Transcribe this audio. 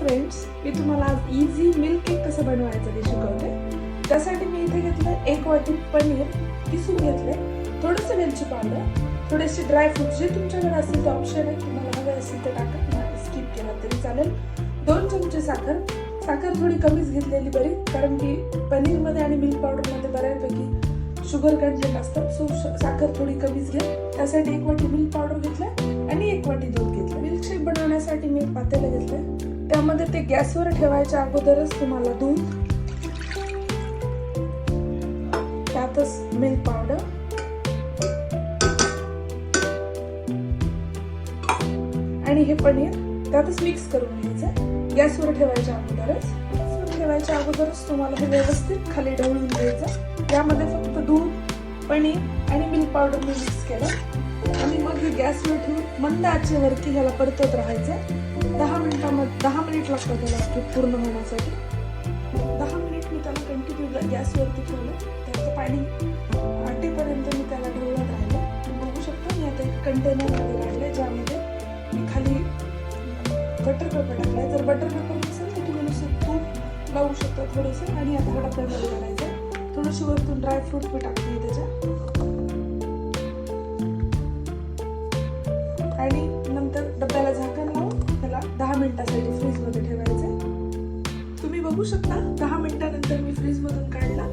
Friends मी तुम्हाला आज easy milk cake कसं बनवायचं ते शिकवते. त्यासाठी मी इथे घेतलं एक वाटी पनीर किसून घेतले थोडंसं वेलची पावडर थोडेसे ड्रायफ्रूट जे तुमच्याकडे असतील ते ऑप्शन आहे तुम्हाला हवे असतील ते टाका. स्किप केला तरी चालेल. दोन चमचे साखर. साखर थोडी कमीच घेतलेली बरी कारण की पनीरमध्ये आणि मिल्क पावडरमध्ये बऱ्यापैकी शुगर कंटेंट असतात सो साखर थोडी कमीच घ्या त्यासाठी एक वाटी मिल्क पावडर घेतलं आणि एक वाटी दूध घेतलं मिल्कशेक बनवण्यासाठी मी एक पातेलं घेतलं त्यामध्ये ते गॅसवर ठेवायच्या अगोदरच तुम्हाला दूध त्यातच मिल्क पावडर आणि हे पनीर त्यातच मिक्स करून घ्यायचं गॅसवर ठेवायच्या अगोदरच. गॅसवर ठेवायच्या अगोदरच तुम्हाला हे व्यवस्थित खाली ढवळून घ्यायचं यामध्ये फक्त दूध पनीर आणि मिल्क पावडर मी मिक्स केलं. आणि मग हे गॅसवर ठेवून मंद आचेवरती ह्याला परतत राहायचं दहा मिनिटामध्ये दहा मिनिट लागतात त्याला ते पूर्ण होण्यासाठी? दहा मिनिट मी त्याला कंटिन्यू गॅसवरती ठेवलं. त्याचं पाणी आटेपर्यंत मी त्याला ढवळत राहिलं. तुम्ही बघू शकता मी आता एक कंटेनरमध्ये राहिले ज्यामध्ये मी खाली बटर पेपर टाकलाय. जर बटर पेपर नसेल तर तुम्ही नुसतं तूप लावू शकता थोडंसं आणि आता हा डब्यामध्ये घालायचं वरतून ड्रायफ्रूट मी टाकते त्याच्या. आणि नंतर डब्याला झाकण लावून त्याला दहा मिनिटासाठी तुम्ही बघू शकता. दहा मिनिटानंतर मी फ्रीजमधून काढला.